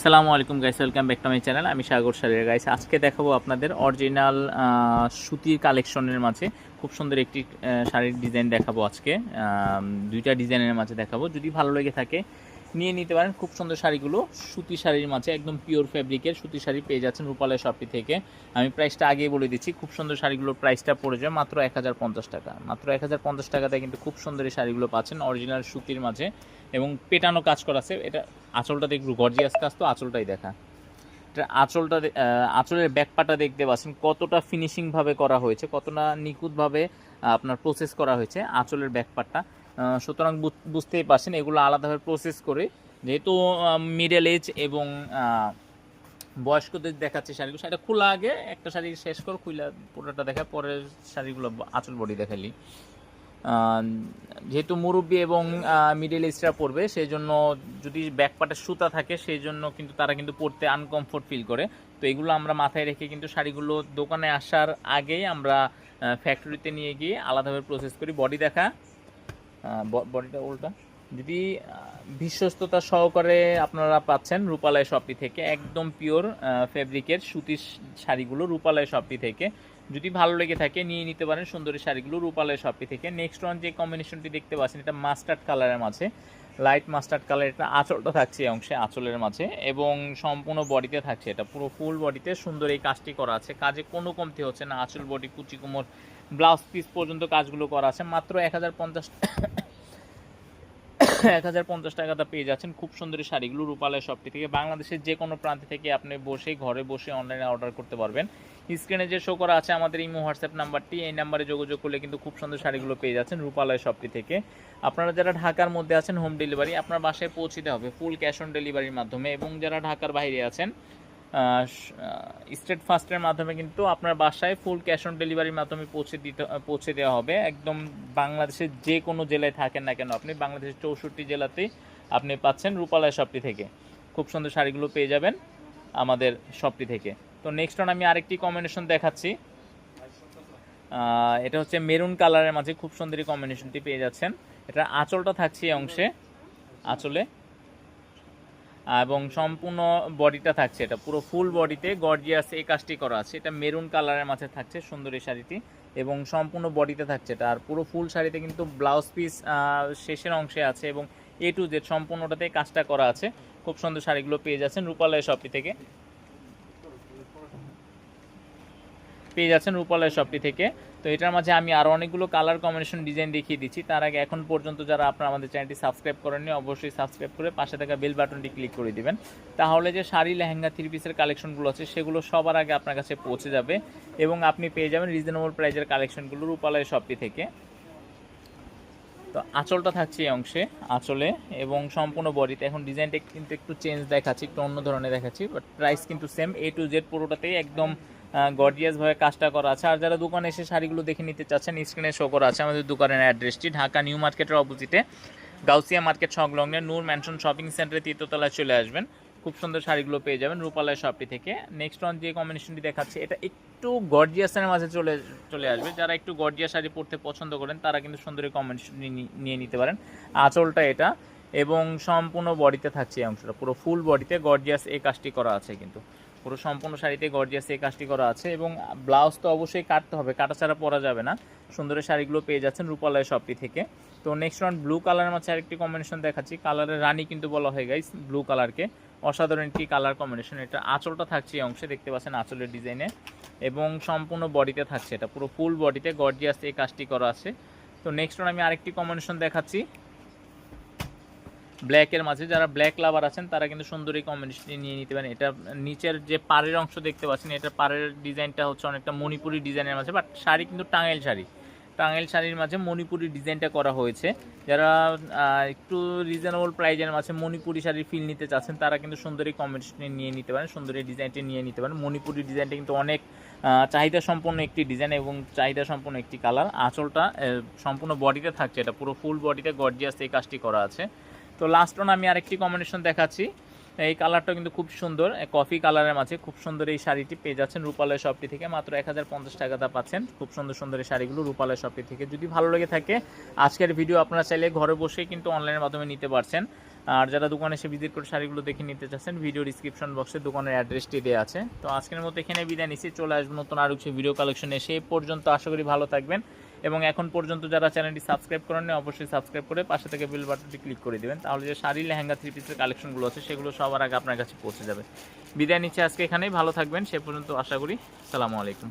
সালামু আলাইকুম guys welcome back to my channel আমি সাগর সারের গাইস আজকে দেখাবো আপনাদের অরিজিনাল সুতির কালেকশনের মাঝে খুব সুন্দর একটি শাড়ির ডিজাইন দেখাবো আজকে। দুইটা ডিজাইনের মাঝে দেখাবো। যদি ভালো লেগে থাকে নিয়ে নিতে পারেন। খুব সুন্দর শাড়িগুলো। সুতি শাড়ির মাঝে একদম পিওর ফ্যাব্রিকের সুতি শাড়ি পেয়ে যাচ্ছেন রূপালয় শপটি থেকে। আমি প্রাইসটা আগেই বলে দিচ্ছি, খুব সুন্দর শাড়িগুলোর প্রাইসটা পড়ে যায় মাত্র এক হাজার পঞ্চাশ টাকা। মাত্র এক হাজার পঞ্চাশ টাকাতে কিন্তু খুব সুন্দর এই শাড়িগুলো পাচ্ছেন অরিজিনাল সুতির মাঝে এবং পেটানো কাজ করা আছে। এটা আঁচলটা দেখব গর্জিয়াস কাজ তো আঁচলটাই দেখা। এটা আঁচলটা আঁচলের ব্যাকপাটা দেখতে পাচ্ছেন, কতটা ফিনিশিংভাবে করা হয়েছে, কতটা নিখুঁতভাবে আপনার প্রসেস করা হয়েছে আঁচলের ব্যাকপাটটা। সুতরাং বুঝ- বুঝতেই পারছেন, এগুলো আলাদাভাবে প্রসেস করে যেহেতু মিডল এজ এবং বয়স্কদের দেখাচ্ছে শাড়িগুলো সেটা খোলা আগে, একটা শাড়ি শেষ কর খুলা পুরোটা দেখা পরের শাড়িগুলো আঁচল বডি দেখালি। যেহেতু মুরব্বী এবং মিডিল এজরা পড়বে সেই জন্য যদি ব্যাকপাটের সুতা থাকে সেই জন্য কিন্তু তারা কিন্তু পড়তে আনকমফোর্ট ফিল করে। তো এগুলো আমরা মাথায় রেখে কিন্তু শাড়িগুলো দোকানে আসার আগেই আমরা ফ্যাক্টরিতে নিয়ে গিয়ে আলাদাভাবে প্রসেস করি। বডি দেখা বডিটা উল্টা। যদি বিশ্বস্ততা সহকারে আপনারা পাচ্ছেন রূপালয় শপটি থেকে, একদম পিওর ফেব্রিকের সুতির শাড়িগুলো রূপালয় শপটি থেকে। যদি ভালো লেগে থাকে, নিয়ে নিতে পারেন সুন্দরী শাড়িগুলো রূপালয় শপটি থেকে। নেক্সট ওয়ান যে কম্বিনেশনটি দেখতে পাচ্ছেন, এটা মাস্টার্ড কালারের মাঝে। লাইট মাস্টার্ড কালার এটা আঁচলটা থাকছে এই অংশে, আঁচলের মাঝে। এবং সম্পূর্ণ বডিতে থাকছে, এটা পুরো ফুল বডিতে সুন্দর এই কাজটি করা আছে। কাজে কোনো কমতি হচ্ছে না, আঁচল বডি কুচি, কোমর ব্লাউজ পিস পর্যন্ত কাজগুলো করা আছে। মাত্র এক হাজার পঞ্চাশ এক হাজার পঞ্চাশ টাকাটা পেয়ে যাচ্ছেন খুব সুন্দর শাড়িগুলো রূপালয় শপটি থেকে। বাংলাদেশের যে কোনো প্রান্ত থেকে আপনি বসে, ঘরে বসে অনলাইনে অর্ডার করতে পারবেন। স্ক্রিনে যে শো করা আছে, আমাদের ইমো হোয়াটসঅ্যাপ নাম্বারটি, এই নাম্বারে যোগাযোগ করলে কিন্তু খুব সুন্দর শাড়িগুলো পেয়ে যাচ্ছেন রূপালয় শপটি থেকে। আপনারা যারা ঢাকার মধ্যে আছেন হোম ডেলিভারি আপনার বাসায় পৌঁছে দেওয়া হবে ফুল ক্যাশ অন ডেলিভারির মাধ্যমে। এবং যারা ঢাকার বাইরে আছেন স্টেট ফাস্টের মাধ্যমে কিন্তু আপনার বাসায় ফুল ক্যাশ অন ডেলিভারির মাধ্যমে পৌঁছে দিতে, পৌঁছে দেওয়া হবে। একদম বাংলাদেশের যে কোনো জেলায় থাকেন না কেন আপনি, বাংলাদেশের চৌষট্টি জেলাতেই আপনি পাচ্ছেন রূপালয় শপটি থেকে। খুব সুন্দর শাড়িগুলো পেয়ে যাবেন আমাদের শপটি থেকে। তো নেক্সট অন আমি আরেকটি কম্বিনেশন দেখাচ্ছি। এটা হচ্ছে মেরুন কালারের মাঝে খুব সুন্দরী কম্বিনেশনটি পেয়ে যাচ্ছেন। এটা আঁচলটা থাকছে এই অংশে। আঁচলে এবং সম্পূর্ণ বডিটা থাকছে এটা। পুরো ফুল বডিতে গর্জিয়াস এই কাজটি করা আছে। এটা মেরুন কালারের মাঝে থাকছে সুন্দর এই শাড়িটি এবং সম্পূর্ণ বডিতে থাকছে এটা। আর পুরো ফুল শাড়িতে কিন্তু ব্লাউজ পিস শেষের অংশে আছে এবং এ টু জেড সম্পূর্ণটাতে কাজটা করা আছে। খুব সুন্দর শাড়িগুলো পেয়ে যাচ্ছেন রূপালয় শপটি থেকে। পেয়ে যাচ্ছেন রূপালয় শপটি থেকে। তো এটার মাঝে আমি আরও অনেকগুলো কালার কম্বিনেশন ডিজাইন দেখিয়ে দিচ্ছি। তার আগে এখন পর্যন্ত যারা আপনারা আমাদের চ্যানেলটি সাবস্ক্রাইব করেননি, অবশ্যই সাবস্ক্রাইব করে পাশে থাকা বেল বাটনটি ক্লিক করে দিবেন। তাহলে যে শাড়ি, লেহেঙ্গা থ্রি পিসের কালেকশনগুলো আছে, সেগুলো সবার আগে আপনার কাছে পৌঁছে যাবে এবং আপনি পেয়ে যাবেন রিজনেবল প্রাইজের কালেকশনগুলো রূপালয় শপটি থেকে। তো আঁচলটা থাকছে এই অংশে, আঁচলে এবং সম্পূর্ণ বডিতে। এখন ডিজাইনটা কিন্তু একটু চেঞ্জ দেখাচ্ছি, একটু অন্য ধরনের দেখাচ্ছি বাট প্রাইস কিন্তু সেম এ টু জেড পুরোটাতেই একদম গর্জিয়াস ভাবে কাজটা করা আছে। আর যারা দোকানে এসে শাড়িগুলো দেখে নিতে চাচ্ছেন স্ক্রিনে শো করা আছে আমাদের দোকানের অ্যাড্রেসটি ঢাকা নিউ মার্কেটের অপোজিটে গাউসিয়া মার্কেট সংলগ্নে নূর ম্যানশন শপিং সেন্টারে তৃতীয়তলায় চলে আসবেন। খুব সুন্দর শাড়িগুলো পেয়ে যাবেন রূপালয় শপটি থেকে। নেক্সট ওয়ান যে কম্বিনেশনটি দেখাচ্ছে, এটা একটু গর্জিয়াসের মাঝে চলে চলে আসবে। যারা একটু গর্জিয়া শাড়ি পরতে পছন্দ করেন, তারা কিন্তু সুন্দর এই কম্বিনেশন নিয়ে নিতে পারেন। আঁচলটা এটা এবং সম্পূর্ণ বডিতে থাকছে এই অংশটা। পুরো ফুল বডিতে গর্জিয়াস এই কাজটি করা আছে কিন্তু। পুরো সম্পূর্ণ শাড়িতে গর্জিয়াস এই কাজটি করা আছে এবং ব্লাউজ তো অবশ্যই কাটতে হবে, কাটা ছাড়া পরা যাবে না। সুন্দরের শাড়িগুলো পেয়ে যাচ্ছেন রূপালয় শপটি থেকে। তো নেক্সট ওয়ান ব্লু কালারের মাঝে আরেকটি কম্বিনেশন দেখাচ্ছি। কালারের রানী কিন্তু বলা হয়ে গাইস ব্লু কালারকে অসাধারণ একটি কালার কম্বিনেশন এটা আঁচলটা থাকছে এই অংশে, দেখতে পাচ্ছেন আঁচলের ডিজাইনে এবং সম্পূর্ণ বডিতে থাকছে এটা, পুরো ফুল বডিতে গর্জিয়াস এই কাজটি করা আছে। তো নেক্সট ওয়ান আমি আরেকটি কম্বিনেশন দেখাচ্ছি। ব্ল্যাকের মাঝে যারা ব্ল্যাক লাভার আছেন, তারা কিন্তু সুন্দর এই কম্বিনেশনটি নিয়ে নিতে পারেন। এটা নিচের যে পাড়ের অংশ দেখতে পাচ্ছেন, এটা পাড়ের ডিজাইনটা হচ্ছে অনেকটা মণিপুরি ডিজাইনের মাঝে বাট শাড়ি কিন্তু টাঙ্গাইল শাড়ি। টাঙ্গাইল শাড়ির মাঝে মণিপুরি ডিজাইনটা করা হয়েছে। যারা একটু রিজনেবল প্রাইজের মাঝে মণিপুরি শাড়ির ফিল নিতে চাচ্ছেন, তারা কিন্তু সুন্দরী কম্বিনেশনে নিয়ে নিতে পারেন, সুন্দরী ডিজাইনটি নিয়ে নিতে পারেন। মণিপুরি ডিজাইনটা কিন্তু অনেক চাহিদা সম্পন্ন একটি ডিজাইন এবং চাহিদা সম্পন্ন একটি কালার আঁচলটা সম্পূর্ণ বডিতে থাকছে, এটা পুরো ফুল বডিতে গর্জিয়াস এই কাজটি করা আছে। তো লাস্ট ওন আমি আরেকটি কম্বিনেশন দেখাচ্ছি। এই কালারটা কিন্তু খুব সুন্দর। কফি কালারের মাঝে খুব সুন্দর এই শাড়িটি পেয়ে যাচ্ছেন রূপালয় শপটি থেকে। মাত্র এক হাজার পঞ্চাশ টাকাটা পাচ্ছেন। খুব সুন্দর সুন্দর এই শাড়িগুলো রূপালয় শপটি থেকে। যদি ভালো লেগে থাকে, আজকের ভিডিও আপনারা চাইলে ঘরে বসেই কিন্তু অনলাইনের মাধ্যমে নিতে পারছেন। আর যারা দোকানে এসে ভিজিট করে শাড়িগুলো দেখে নিতে চাচ্ছেন ভিডিও ডিসক্রিপশন বক্সে দোকানের অ্যাড্রেসটি দেওয়া আছে। তো আজকের মতো এখানে বিদায় নিচ্ছি। চলে আসব নতুন আরও কিছু ভিডিও কালেকশন এসে এই পর্যন্ত আশা করি ভালো থাকবেন। এবং এখন পর্যন্ত যারা চ্যানেলটি সাবস্ক্রাইব করেন অবশ্যই সাবস্ক্রাইব করে পাশে থেকে বেল বাটনটি ক্লিক করে দিবেন। তাহলে যে শাড়ি লেহেঙ্গা থ্রি পিসের কালেকশনগুলো আছে, সেগুলো সবার আগে আপনার কাছে পৌঁছে যাবে। বিদায় নিচ্ছে আজকে এখানেই। ভালো থাকবেন। সে পর্যন্ত আশা করি। সালামু আলাইকুম।